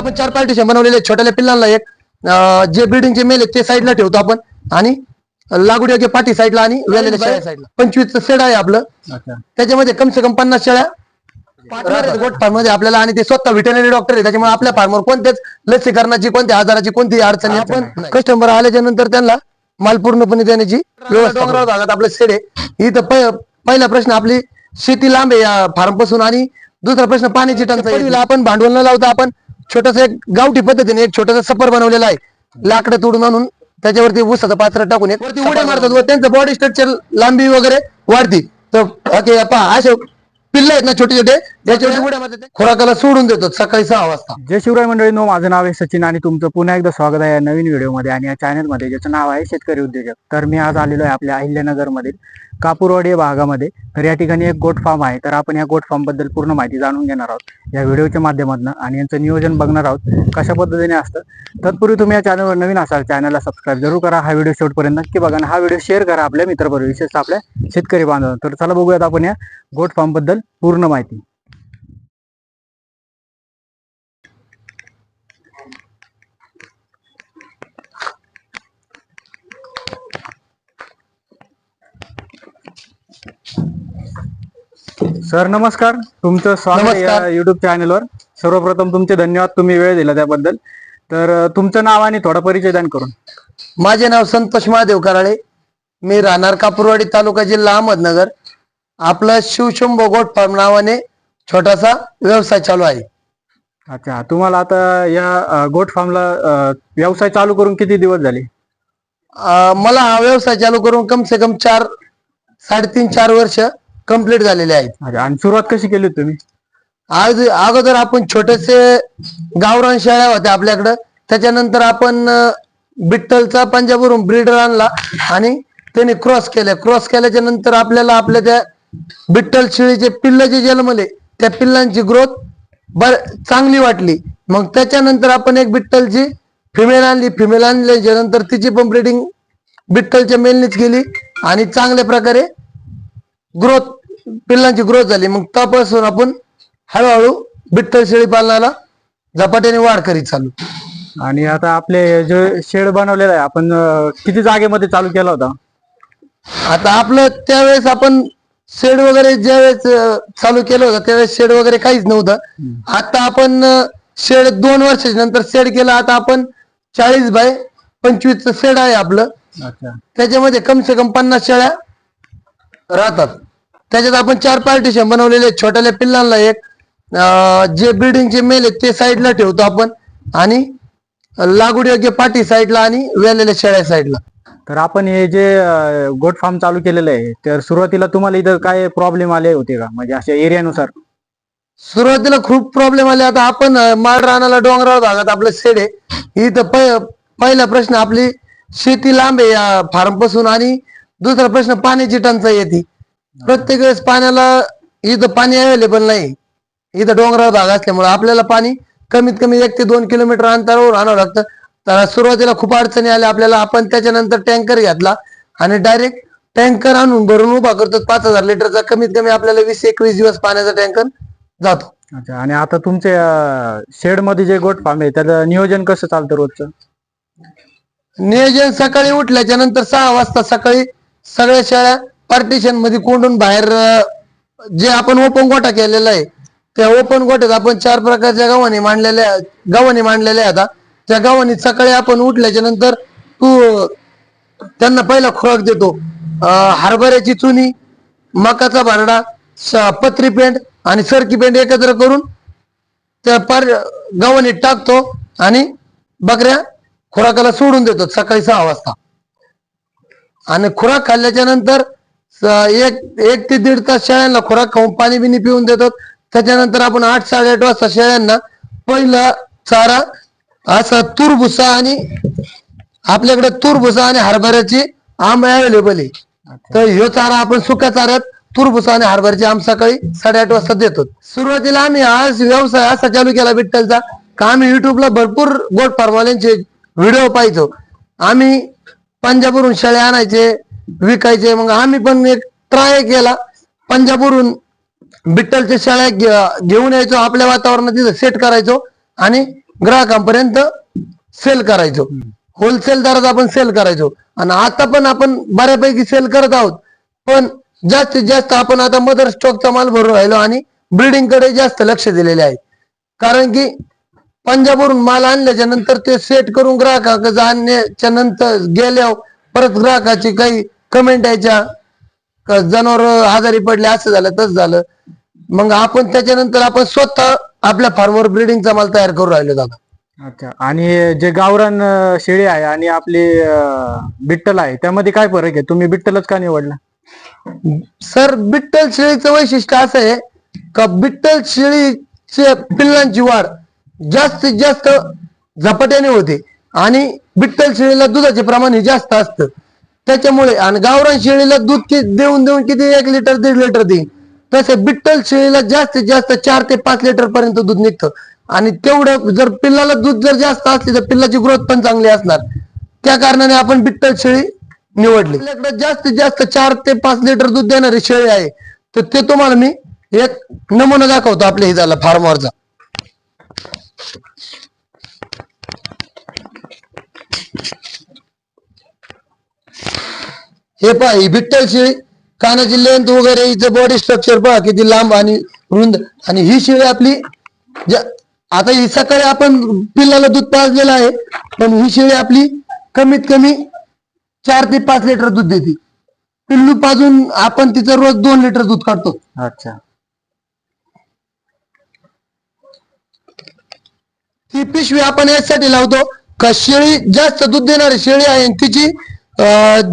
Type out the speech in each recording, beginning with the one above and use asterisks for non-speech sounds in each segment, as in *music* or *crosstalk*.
आपण चार पार्टिशन बनवलेले आहेत. छोट्याल्या पिल्लांना एक अं, जे ब्रिडिंगचे मेल आहेत ते साईडला ठेवतो आपण. आणि लागूड योग्य पाठी साईडला आणि वेलेल्या शेळ्या साईडला पंचवीस सेड आहे आपलं. अच्छा. त्याच्यामध्ये कम से कम पन्नास शेळ्या गोटमध्ये आपल्याला आणि ते स्वतः व्हिटरनरी डॉक्टर आहे. त्याच्यामुळे आपल्या फार्मवर कोणत्याच लसीकरणाची कोणत्या आजाराची कोणतीही अडचण नाही. आपण कस्टमर आल्याच्यानंतर त्यांना माल पूर्णपणे देण्याची व्यवस्था डोंगराळ भागात आपलं शेड आहे. इथं प- पहिला प्रश्न आपली शेती लांब आहे या फार्मपासून आणि दुसरा प्रश्न पाण्याची टंचाई आपण भांडवल न लावता आपण छोटस एक गावठी पद्धतीने एक छोटासा सफर बनवलेला आहे. लाकडं तोडून आणून त्याच्यावरती ऊसाचं पात्र टाकून एक वरती उड्या मारतात. व त्यांचं बॉडी स्ट्रक्चर लांबी वगैरे वाढती. तर ओके पहा असे पिल्ल आहेत ना छोटे छोटे त्याच्यावरती उड्या मारतात खुराकाला सोडून देतात सकाळी सहा वाजता. जय शिवराय मंडळी नो माझं नाव आहे सचिन आणि तुमचं पुन्हा एकदा स्वागत आहे या नवीन व्हिडिओमध्ये आणि या चॅनलमध्ये ज्याचं नाव आहे शेतकरी उद्योजक. तर मी आज आलेलो आहे आपल्या अहिल्यानगर मधील कापूरवाडी या भागामध्ये. तर या ठिकाणी एक गोट फार्म आहे. तर आपण या गोट फार्मबद्दल पूर्ण माहिती जाणून घेणार आहोत. या व्हिडिओच्या माध्यमातून आणि यांचं नियोजन बघणार आहोत कशा पद्धतीने असतं. तत्पूर्वी तुम्ही या चॅनलवर नवीन असाल चॅनलला सबस्क्राईब जरूर करा. हा व्हिडिओ शेवटपर्यंत नक्की बघा आणि हा व्हिडिओ शेअर करा आपल्या मित्रपर्यंत विशेषतः आपल्या शेतकरी बांधव तर चला बघूयात आपण या गोट फार्मबद्दल पूर्ण माहिती. सर नमस्कार. तुमचं स्वागत या. युट्यूब चॅनलवर सर्वप्रथम तुमचे धन्यवाद तुम्ही वेळ दिला त्याबद्दल. तर तुमचं नाव आणि थोडा परिचय दान करून. माझे नाव संतोष महादेव कराळे. मी राहणार कापूरवाडी तालुका जिल्हा अहमदनगर. आपलं शिवशंभो गोट फार्म नावाने छोटासा व्यवसाय चालू आहे. अच्छा तुम्हाला आता या गोट फार्मला व्यवसाय चालू करून किती दिवस झाले? मला हा व्यवसाय चालू करून कम से कम चार साडेतीन चार वर्ष कंप्लीट झालेले आहेत. आणि सुरुवात कशी केली होती तुम्ही? आज अगोदर आपण छोटेसे गावरान शेळ्या होत्या आपल्याकडं. त्याच्यानंतर आपण अं, बिट्टलचा पंजाबवरून ब्रीडर आणला आणि त्याने क्रॉस केल्या क्रॉस केल्याच्यानंतर आपल्याला आपल्या त्या बिट्टल शेळीचे पिल्ल जे जन्मले त्या पिल्लांची ग्रोथ बर चांगली वाटली. मग त्याच्यानंतर आपण एक बिट्टलची फिमेल आणली. फिमेल आणल्याच्या नंतर तिची पण ब्रीडिंग बिट्टलच्या मेलनीच केली आणि चांगल्या प्रकारे ग्रोथ पिल्लांची ग्रोथ झाली. मग त्यापासून आपण हळूहळू बिट्टल शेळी पालनाला झपाट्याने वाढ करीत चालू आणि आता आपले जे शेड बनवलेलं आहे आपण अं, किती जागेमध्ये चालू केला होता? आता आपलं त्यावेळेस आपण शेड वगैरे ज्यावेळेस अं, चालू केलं होतं त्यावेळेस शेड वगैरे काहीच नव्हतं. आता आपण शेड दोन वर्षाच्या नंतर शेड केलं आता आपण चाळीस बाय पंचवीस शेड आहे आपलं. अच्छा. त्याच्यामध्ये कम से कम पन्नास शेळ्या राहतात. त्याच्यात आपण चार पार्टिशन बनवलेले आहेत. छोट्याल्या पिल्लांना एक जे ब्रिडिंगचे मेल आहेत ते साईडला ठेवतो आपण. आणि लागूड योग्य पाठी साईडला आणि वेलेल्या शेळ्या साईडला तर आपण हे जे गोट फार्म चालू केलेलं आहे तर सुरुवातीला तुम्हाला इथं काय प्रॉब्लेम आले होते का? म्हणजे अशा एरियानुसार सुरुवातीला खूप प्रॉब्लेम आले. आता आपण माळ रानाला डोंगराळ भागात आपलं शेड आहे. इथं पहि- पहिला प्रश्न आपली शेती लांब आहे या फार्मपासून. आणि दुसरा प्रश्न पाण्याची टंचाई येते. प्रत्येक वेळेस पाण्याला इथं पाणी अवेलेबल नाही. इथं डोंगराळ भाग असल्यामुळे आपल्याला पाणी कमीत कमी एक ते दोन किलोमीटर अंतरावर आणावं लागतं. तर सुरुवातीला खूप अडचणी आल्या आपल्याला. आपण त्याच्यानंतर टँकर घेतला आणि डायरेक्ट टँकर आणून भरून उभा करतो पाच हजार लिटरचा कमीत कमी आपल्याला वीस एकवीस दिवस पाण्याचा टँकर जातो. अच्छा आणि आता तुमचे शेडमध्ये जे गोट फार्म आहे त्याचं नियोजन कसं चालतं रोजचं? नियोजन सकाळी उठल्याच्या नंतर सहा वाजता सकाळी सगळ्या शेळ्या पार्टिशनमध्ये कोंडून बाहेर जे आपण ओपन गोठा केलेला आहे त्या ओपन गोठ्यात आपण चार प्रकारच्या गव्हाणी मांडलेल्या गव्हाणी मांडलेल्या आहेत आता. त्या गव्हाणी सकाळी आपण उठल्याच्या नंतर तू त्यांना पहिला खोराक देतो. हरभऱ्याची चुनी मकाचा भरडा पत्री पेंट आणि सरकी पेंट एकत्र करून त्या पार गव्हाणीत टाकतो आणि बकऱ्या खुराकाला सोडून देतो सकाळी सहा वाजता. आणि खुराक खाल्ल्याच्या नंतर एक एक ते दीड तास शेळ्यांना खुराक खाऊन पाणी बिनी पिऊन देतो त्याच्यानंतर आपण आठ साडेआठ वाजता शेळ्यांना पहिला चारा असा तूर भुसा आणि आपल्याकडे तूर भुसा आणि हरभऱ्याची आंब अवेलेबल आहे. तर ह्यो चारा आपण सुक्या चाऱ्यात तुरभुसा आणि हरभऱ्याची आम सकाळी साडेआठ वाजता देतो. सुरुवातीला आम्ही आज व्यवसाय असा चालू केला विठ्ठलचा का आम्ही युट्यूबला भरपूर गोट फार्मवाल्यांचे व्हिडिओ पाहायचो. आम्ही पंजाबवरून शेळ्या आणायचे विकायचे. मग आम्ही पण एक ट्राय केला. पंजाबवरून बिट्टलच्या शेळ्या घे- घेऊन यायचो. आपल्या वातावरणात तिथं सेट करायचो आणि ग्राहकांपर्यंत सेल करायचो. होलसेल दरात आपण सेल करायचो. आणि आता पण आपण बऱ्यापैकी सेल करत आहोत. पण जास्तीत जास्त आपण आता मदर स्टॉकचा माल भरून राहिलो आणि ब्रिडिंगकडे जास्त लक्ष दिलेले आहे. कारण की पंजाबवरून माल आणल्याच्या नंतर ते सेट करून ग्राहकाकडे आणण्याच्या नंतर गेल्यावर परत ग्राहकाची काही कमेंट यायच्या. जनावर आजारी पडले असं झालं तसं झालं. मग आपण त्याच्यानंतर आपण स्वतः आपल्या फार्मवर ब्रिडिंगचा माल तयार करून राहिलो दादा. अच्छा. आणि जे गावरान शेळी आहे आणि आपली बिट्टल आहे त्यामध्ये काय फरक आहे? तुम्ही बिट्टलच का निवडला? सर बिट्टल शेळीचं वैशिष्ट्य असं आहे का बिट्टल शेळीच्या पिल्लांची वाढ जास्तीत जास्त झपाट्याने होते. आणि बिट्टल शेळीला दुधाचे प्रमाण हे जास्त असतं. त्याच्यामुळे आणि गावरान शेळीला दूध कि- देऊन देऊन किती एक लिटर दीड लिटर देईन. तसे बिट्टल शेळीला जास्तीत जास्त चार ते पाच लिटर पर्यंत दूध निघतं. आणि तेवढं जर पिल्लाला दूध जर जास्त असली तर पिल्लाची ग्रोथ पण चांगली असणार. त्या कारणाने आपण बिट्टल शेळी निवडली. आपल्याकडे जास्तीत जास्त चार ते पाच लिटर दूध देणारी शेळी आहे. तर ते तुम्हाला मी एक नमुना दाखवतो आपल्या हिजाला फार्मवरचा हे पहा ही बिट्टल शेळी कानाची लेंथ वगैरे हिचं बॉडी स्ट्रक्चर पहा किती लांब आणि रुंद. आणि ही शेळी आपली आता ही सकाळी आपण पिल्लाला दूध पाजलेलं आहे पण ही शेळी आपली कमीत कमी चार ते पाच लिटर दूध देते. पिल्लू पाजून आपण तिचं रोज दोन लिटर दूध काढतो. अच्छा. ती पिशवी आपण यासाठी लावतो का शेळी जास्त दूध देणारी शेळी आहे आणि तिची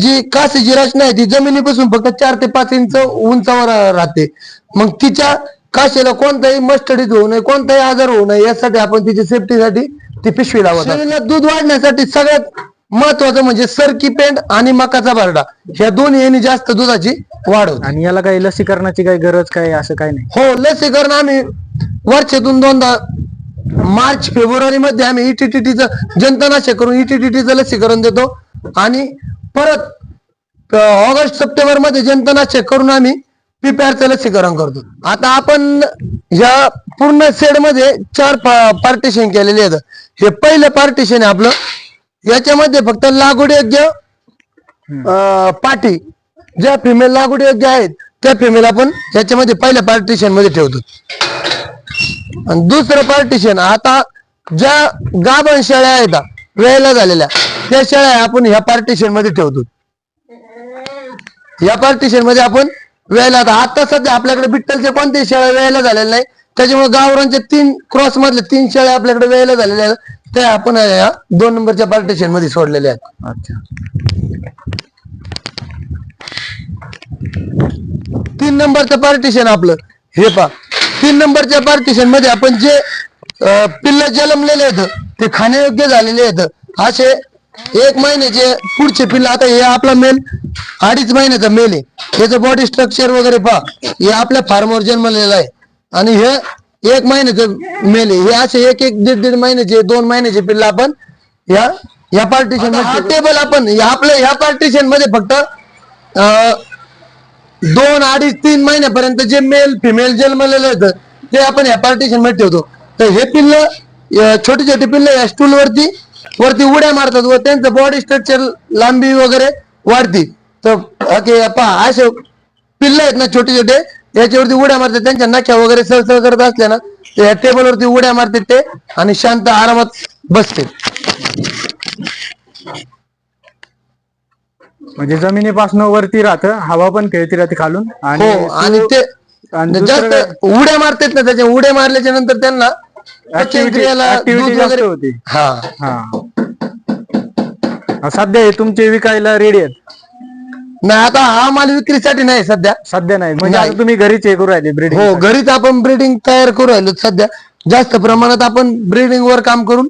जी कासेची रचना आहे ती जमिनीपासून फक्त चार ते पाच इंच उंचावर राहते. मग तिच्या काशेला कोणताही मस्टडीत होऊ नये कोणताही आजार होऊ नये यासाठी आपण तिच्या सेफ्टीसाठी ती पिशवी लावत दूध वाढण्यासाठी सगळ्यात महत्वाचं म्हणजे सरकी पेंड आणि मकाचा बारडा ह्या दोन्ही यांनी जास्त दुधाची वाढ होते. आणि याला काही लसीकरणाची काही गरज काय असं काही नाही? हो लसीकरण आम्ही वर्षातून दोनदा मार्च फेब्रुवारी मध्ये आम्ही ईटीटीचं जंतनाशक करून ईटीटीचं लसीकरण देतो. आणि परत ऑगस्ट सप्टेंबरमध्ये जंतनाशक करून आम्ही पीपीआरचं लसीकरण करतो. आता आपण या पूर्ण सेडमध्ये चार पार्टिशन केलेले आहेत. हे पहिलं पार्टिशन आहे आपलं. याच्यामध्ये फक्त लागवड योग्य पाठी ज्या फिमेल लागवड योग्य आहेत त्या फिमेल आपण याच्यामध्ये पहिल्या पार्टिशनमध्ये ठेवतो. आणि दुसरं पार्टिशन आता ज्या गाभण शेळ्या आहेत वेळेला झालेल्या त्या शेळ्या आपण ह्या पार्टिशनमध्ये ठेवतो. या पार्टिशनमध्ये आपण वेळेला आता आता सध्या आपल्याकडे बिट्टलच्या कोणत्याही शेळ्या वेळेला झालेल्या नाही त्याच्यामुळे गावरांच्या तीन क्रॉस मधले तीन शेळ्या आपल्याकडे वेळेला झालेल्या आहेत त्या आपण या दोन नंबरच्या पार्टिशनमध्ये सोडलेल्या आहेत. अच्छा. तीन नंबरचं पार्टिशन आपलं हे पा तीन नंबरच्या पार्टिशनमध्ये आपण जे पिल्ल जन्मलेले आहेत ते खाण्यायोग्य झालेले आहेत. असे एक महिन्याचे पुढचे पिल्ल आता हे आपला मेल अडीच महिन्याचा मेल आहे. याचं बॉडी स्ट्रक्चर वगैरे पहा. हे आपल्या फार्मवर जन्मलेलं आहे. आणि हे एक महिन्याचं मेल आहे. हे असे एक एक दीड दीड महिन्याचे दोन महिन्याचे पिल्ल आपण या या पार्टिशनमध्ये टेबल आपण या आपल्या ह्या पार्टिशनमध्ये फक्त अं, दोन अडीच तीन महिन्यापर्यंत जे मेल फिमेल जन्मलेले होतं ते आपण या पार्टिशनमध्ये ठेवतो. तर हे पिल्ल छोटी छोटी पिल्ल या स्टूल वरती वरती उड्या मारतात व त्यांचं बॉडी स्ट्रक्चर लांबी वगैरे वाढती. तर पहा असे पिल्ल आहेत ना छोटे छोटे याच्यावरती उड्या मारतात त्यांच्या नख्या वगैरे सळसळ करत असल्या ना या टेबलवरती उड्या मारतात ते आणि शांत आरामात बसते. म्हणजे जमिनीपासून वरती राहतं हवा पण खेळती राहते खालून. आणि हो आणि ते आणि दुसरं जास्त उड्या मारतात ना त्याच्या उड्या मारल्याच्या नंतर त्यांना Activity- पचनक्रियेला activity दूध जास्त वगैरे- होते. हा. हा. सध्या हे तुमचे विकायला रेडी आहेत? नाही आता हा माल विक्रीसाठी नाही सध्या. सध्या नाही. म्हणजे. आता तुम्ही घरीच हे करू राहिले ब्रिडिंग हो घरीच आपण ब्रीडिंग तयार करू राहिलो सध्या. जास्त प्रमाणात आपण ब्रीडिंग वर काम करून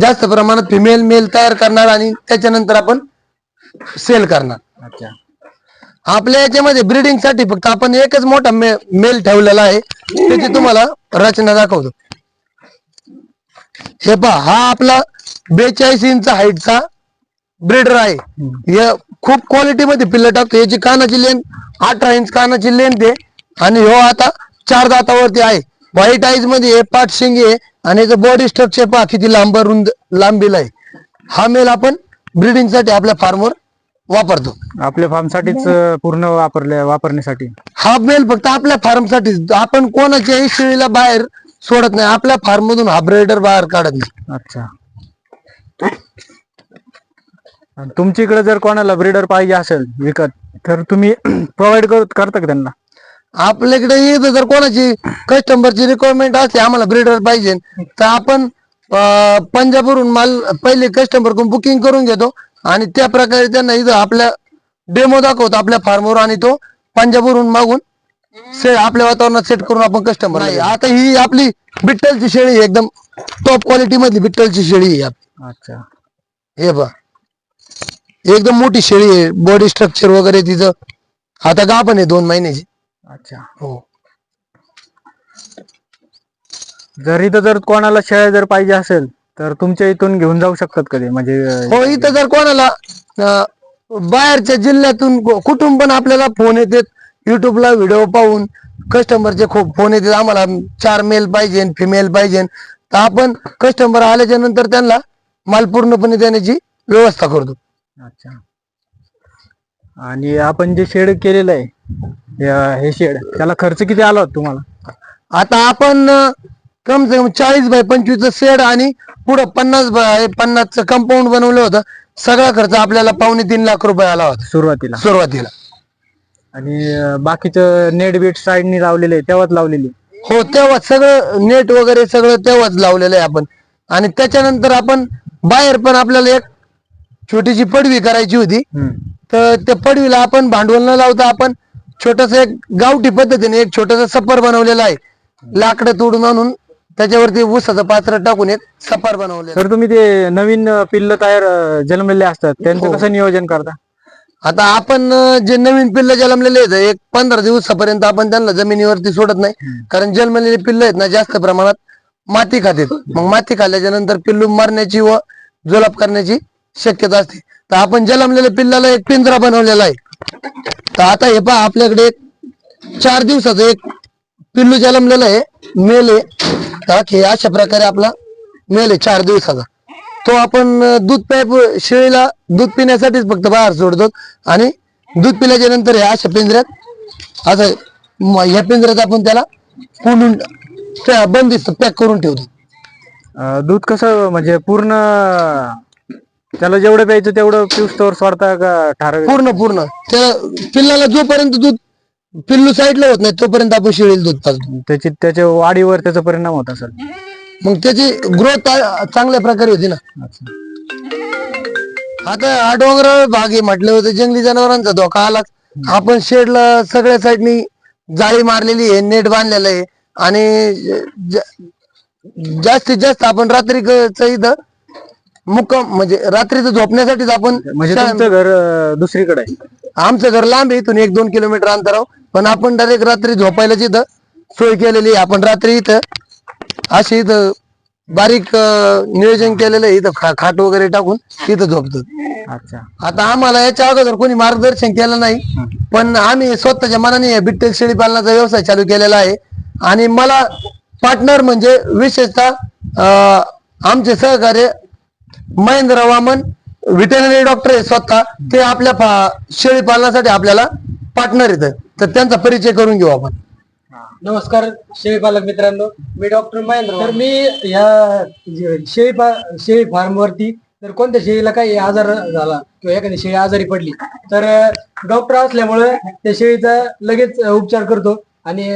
जास्त प्रमाणात फिमेल मेल तयार करणार आणि त्याच्यानंतर आपण सेल करणार. अच्छा. आपल्या याच्यामध्ये ब्रीडिंगसाठी फक्त आपण एकच मोठा मेल ठेवलेला आहे. त्याची तुम्हाला रचना दाखवतो. हे पहा हा आपला बेचाळीस इंच हाईटचा ब्रीडर आहे. हे खूप क्वालिटी मध्ये पिल्ल टाकतो. याची कानाची लेंथ अठरा इंच कानाची लेंथ आहे. आणि हो आता चार दातावरती आहे. व्हाईट आईजमध्ये पाठ शिंगे आहे. आणि याचं बॉडी स्ट्रक्चर पहा किती लांब रुंद लांबीला आहे. हा मेल आपण ब्रिडिंगसाठी आपल्या फार्मवर वापरतो. आपल्या फार्म साठीच अं, पूर्ण वापरल्या वापरण्यासाठी. हा मेल फक्त आपल्या फार्मसाठी आपण कोणाच्याही शेळीला बाहेर सोडत नाही. आपल्या फार्म मधून हा ब्रेडर बाहेर काढत नाही. अच्छा. आणि तुमच्या इकडे जर कोणाला ब्रीडर पाहिजे असेल विकत तर तुम्ही *clears throat* प्रोव्हाइड करता का त्यांना? आपल्याकडे जर कोणाची कस्टमरची रिक्वायरमेंट असते आम्हाला ब्रिडर पाहिजे. तर आपण पंजाबवरून माल पहिले कस्टमरकडून बुकिंग करून घेतो आणि त्या प्रकारे त्यांना इथं आपल्या डेमो दाखवतो आपल्या फार्मवर आणि तो पंजाबवरून मागून से आपल्या वातावरणात सेट करून आपण कस्टमर नाही आता ही आपली बिट्टलची शेळी आहे, एकदम टॉप क्वालिटी मधली बिट्टलची शेळी आहे अच्छा. हे बा एकदम मोठी शेळी आहे बॉडी स्ट्रक्चर वगैरे तिचं. आता पण आहे दोन महिन्याची. अच्छा. हो. जर इथं जर कोणाला शेळ्या जर पाहिजे असेल तर तुमच्या इथून घेऊन जाऊ शकतात कधी? म्हणजे हो इथं जर कोणाला अं, बाहेरच्या जिल्ह्यातून को- कुठून पण आपल्याला फोन येतात युट्यूबला व्हिडिओ पाहून कस्टमरचे खूप फोन येतात आम्हाला चार मेल पाहिजे फिमेल पाहिजे तर आपण कस्टमर आल्याच्यानंतर त्यांना माल पूर्णपणे देण्याची व्यवस्था करतो. अच्छा. आणि आपण जे शेड केलेलं आहे हे- हे शेड त्याला खर्च किती आला होता तुम्हाला? आता आपण अं, कम से कम चाळीस बाय पंचवीसचं शेड आणि पुढं पन्नास बाय पन्नासचं कंपाऊंड बनवलं होतं. सगळा खर्च आपल्याला पावणे तीन लाख रुपये आला होता. सुरुवातीला. सुरुवातीला. आणि अं, बाकीचं नेट बीट साईडनी लावलेलं आहे तेव्हाच लावलेली हो तेव्हा सगळं नेट वगैरे सगळं तेव्हाच लावलेलं आहे आपण. आणि त्याच्यानंतर आपण बाहेर पण आपल्याला एक छोटीशी पडवी करायची होती. हम्म. तर त्या पडवीला आपण भांडवल न लावता आपण छोटस एक गावठी पद्धतीने एक छोटस सफर बनवलेलं आहे. लाकडं तोडून आणून त्याच्यावरती ऊसाचं पात्र टाकून एक सफर बनवलेलं. आहे. तर तुम्ही ते नवीन पिल्ल तयार अं, जन्मलेले असतात त्यांचं हो. कसं नियोजन करता? आता आपण अं, जे नवीन पिल्ल जन्मलेले आहेत एक पंधरा दिवसापर्यंत आपण त्यांना जमिनीवरती सोडत नाही. कारण जन्मलेले पिल्ल आहेत ना जास्त प्रमाणात माती खातात मग माती खाल्ल्याच्या नंतर पिल्लू मरण्याची व जुलाब करण्याची शक्यता असते. तर आपण जन्मलेल्या पिल्लाला एक पिंजरा बनवलेला आहे. तर आता हे पहा आपल्याकडे एक चार दिवसाचं एक पिल्लू जन्मलेलं आहे मेल आहे. तर हे अशा प्रकारे आपला मेल चार दिवसाचा. तो आपण दूध प्याय शेळीला दूध पिण्यासाठीच फक्त बाहेर सोडतो आणि दूध पिल्याच्या नंतर हे अशा पिंजऱ्यात असं ह्या पिंजऱ्यात आपण त्याला त्या बंदिस्त पॅक करून ठेवतो. दूध कसं म्हणजे पूर्ण त्याला जेवढं प्यायचं तेवढं पिऊस तोवर सोडता का ठराविक पूर्ण पूर्ण. त्या पिल्लाला जोपर्यंत दूध पिल्लू साईडला होत नाही तोपर्यंत आपण शेळीला दूध पाजतो. त्याची त्याच्या वाढीवर त्याचा परिणाम होत असेल. मग त्याची ग्रोथ चांगल्या प्रकारे होती ना. आता हा डोंगराळ भाग आहे म्हटलं होतं जंगली जनावरांचा धोका आला. आपण शेडला सगळ्या साईडनी जाळी मारलेली आहे नेट बांधलेलं आहे. आणि ज- जास्तीत जास्त आपण रात्री इथं मुक्काम म्हणजे रात्रीचं झोपण्यासाठीच आपण म्हणजे तुमचं घर अं, दुसरीकडे आहे. आमचं घर लांब आहे इथून एक दोन किलोमीटर अंतरावर पण आपण डायरेक्ट रात्री झोपायला इथं सोय केलेली आहे. आपण रात्री इथं अशी इथं बारीक अं, नियोजन केलेलं आहे. इथं खा- खाट वगैरे टाकून इथं झोपतो. अच्छा. आता आम्हाला याच्या अगोदर कोणी मार्गदर्शन केलं नाही. पण आम्ही स्वतःच्या मनाने बिट्टेल शेळी पालनाचा व्यवसाय चालू केलेला आहे. आणि मला पार्टनर म्हणजे विशेषतः अं, आमचे सहकार्य महेंद्र वामन व्हिटेनरी डॉक्टर आहे स्वतः ते आपल्या शेळी पालनासाठी आपल्याला पार्टनर येतं तर त्यांचा परिचय करून घेऊ आपण. नमस्कार शेळी पालक मित्रांनो. मी डॉक्टर महेंद्र तर मी ह्या जे शेळी शेळी फार्म वरती जर कोणत्या शेळीला काही आजार झाला किंवा एखादी शेळी आजारी पडली तर डॉक्टर असल्यामुळे त्या शेळीचा लगेच उपचार करतो आणि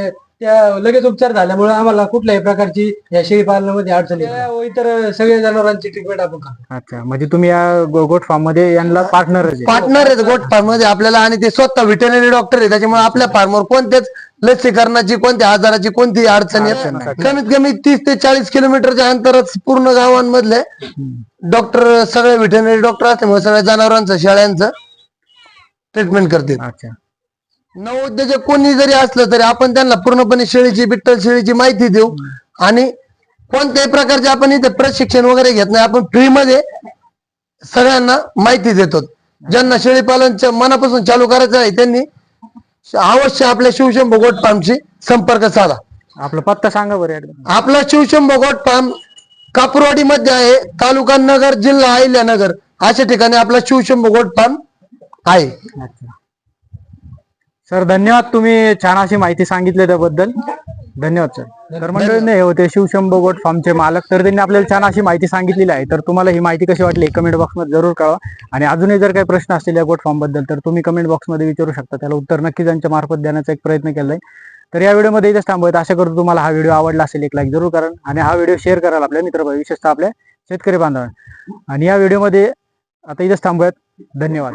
त्या लगेच उपचार झाल्यामुळे आम्हाला कुठल्याही प्रकारची या शेळी पालनामध्ये अडचण येत नाही. व इतर सगळ्या जनावरांची ट्रीटमेंट आपण करतो. अच्छा म्हणजे तुम्ही या गो- गोट फार्ममध्ये यांना पार्टनर आहे. पार्टनर आहेत गोट फार्ममध्ये आपल्याला आणि ते स्वतः व्हिटेनरी डॉक्टर आहे त्याच्यामुळे आपल्या फार्मवर कोणत्याच लसीकरणाची कोणत्या आजाराची कोणती अडचण येत नाही. कमीत कमी तीस ते चाळीस किलोमीटरच्या अंतरात पूर्ण गावांमधले डॉक्टर सगळे व्हिटेनरी डॉक्टर असल्यामुळे सगळ्या जनावरांचं शेळ्यांचं ट्रीटमेंट करते अच्छा. नवोद्योजक कोणी जरी असलं तरी आपण त्यांना पूर्णपणे शेळीची बिट्टल शेळीची माहिती देऊ. आणि कोणत्याही प्रकारचे आपण इथे प्रशिक्षण वगैरे घेत नाही. आपण फ्री मध्ये सगळ्यांना माहिती देतो. ज्यांना शेळी पालनच्या मनापासून चालू करायचं आहे त्यांनी अवश्य आपल्या शिवशंभू गोट फार्मशी संपर्क साधा. आपला पत्ता सांगा बरं एकदा. आपला शिवशंभो गोट फार्म कापूरवाडी मध्ये आहे तालुका नगर जिल्हा अहिल्यानगर. अशा ठिकाणी आपला शिवशंभो गोट फार्म आहे. सर धन्यवाद तुम्ही छान अशी माहिती सांगितली त्याबद्दल. धन्यवाद सर. तर मंडळी हे होते शिवशंभो गोट फार्मचे मालक. तर त्यांनी आपल्याला छान अशी माहिती सांगितलेली आहे. तर तुम्हाला ही माहिती कशी वाटली कमेंट बॉक्समध्ये जरूर कळवा. आणि अजूनही जर काही प्रश्न असतील या गोट फार्मबद्दल तर तुम्ही कमेंट बॉक्समध्ये विचारू शकता. त्याला उत्तर नक्कीच त्यांच्या मार्फत देण्याचा एक प्रयत्न केलाय. तर या व्हिडिओमध्ये इथेच थांबवत. आशा करतो तुम्हाला हा व्हिडिओ आवडला असेल एक लाईक जरूर करा. आणि हा व्हिडिओ शेअर कराल आपल्या मित्र विशेषतः आपल्या शेतकरी बांधवांना. आणि या व्हिडिओमध्ये आता इथेच थांबूयात. धन्यवाद.